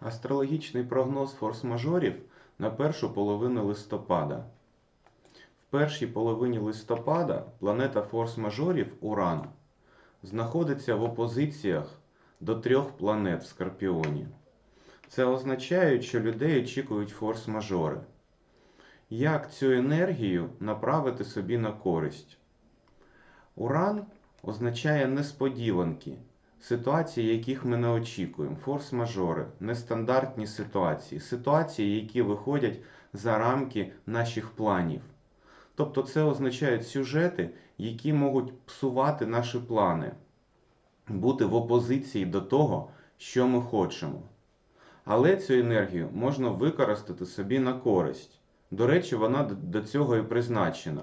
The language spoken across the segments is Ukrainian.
Астрологічний прогноз форс-мажорів на першу половину листопада. В першій половині листопада планета форс-мажорів Уран знаходиться в опозиціях до трьох планет в Скорпіоні. Це означає, що людей очікують форс-мажори. Як цю енергію направити собі на користь? Уран означає несподіванки, ситуації, яких ми не очікуємо, форс-мажори, нестандартні ситуації, ситуації, які виходять за рамки наших планів. Тобто це означають сюжети, які можуть псувати наші плани, бути в опозиції до того, що ми хочемо. Але цю енергію можна використати собі на користь. До речі, вона до цього і призначена.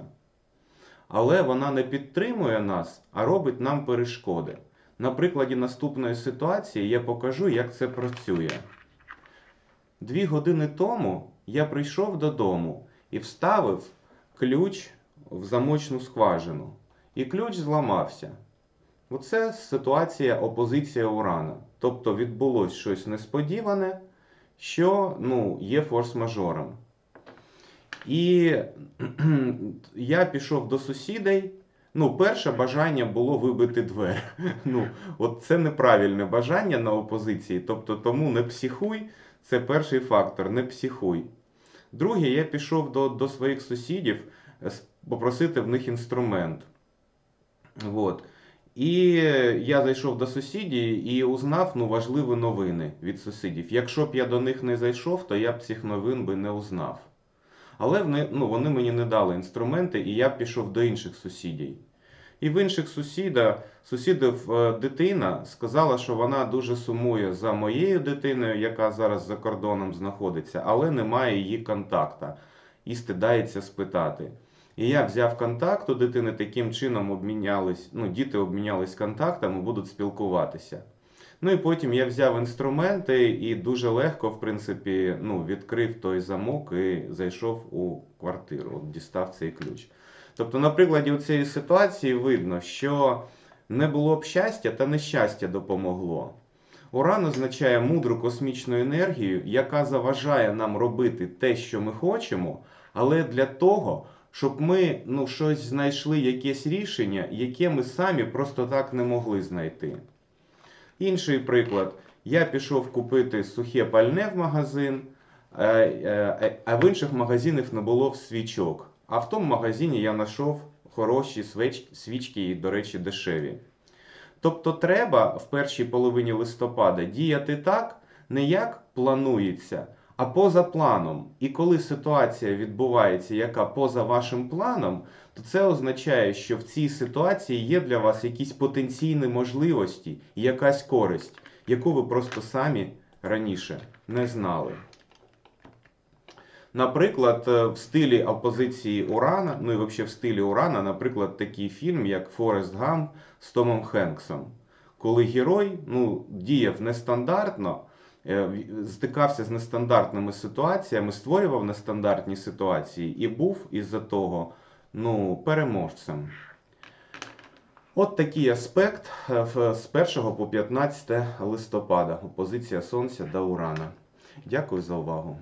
Але вона не підтримує нас, а робить нам перешкоди. На прикладі наступної ситуації я покажу, як це працює. Дві години тому я прийшов додому і вставив ключ в замочну скважину. І ключ зламався. Оце ситуація опозиція Урана. Тобто відбулось щось несподіване, що ну, є форс-мажором. І я пішов до сусідей. Ну, перше бажання було вибити двері. Ну, от це неправильне бажання на опозиції. Тобто, тому не психуй, це перший фактор, не психуй. Друге, я пішов до, до своїх сусідів е, попросити в них інструмент. От. І я зайшов до сусідів і узнав ну, важливі новини від сусідів. Якщо б я до них не зайшов, то я б цих новин би не узнав. Але вони, ну, вони мені не дали інструменти, і я пішов до інших сусідів. І в інших сусіда, сусідів е, дитина сказала, що вона дуже сумує за моєю дитиною, яка зараз за кордоном знаходиться, але немає її контакта і стидається спитати. І я взяв контакт у дитини, таким чином обмінялись, ну, діти обмінялись контактами, будуть спілкуватися. Ну і потім я взяв інструменти і дуже легко, в принципі, ну, відкрив той замок і зайшов у квартиру, от дістав цей ключ. Тобто, на прикладі цієї ситуації видно, що не було б щастя, та нещастя допомогло. Уран означає мудру космічну енергію, яка заважає нам робити те, що ми хочемо, але для того, щоб ми ну, щось знайшли, якесь рішення, яке ми самі просто так не могли знайти. Інший приклад. Я пішов купити сухе пальне в магазин, е, е, а в інших магазинах не було свічок. А в тому магазині я знайшов хороші свічки і, до речі, дешеві. Тобто треба в першій половині листопада діяти так, не як планується, а поза планом. І коли ситуація відбувається, яка поза вашим планом, то це означає, що в цій ситуації є для вас якісь потенційні можливості і якась користь, яку ви просто самі раніше не знали. Наприклад, е, в стилі опозиції Урана, ну і взагалі в стилі Урана, наприклад, такий фільм, як Форест Гам з Томом Хенксом, коли герой ну, діяв нестандартно, стикався з нестандартними ситуаціями, створював нестандартні ситуації і був із-за того ну, переможцем. От такий аспект е, з 1 по 15 листопада. Опозиція Сонця до Урана. Дякую за увагу.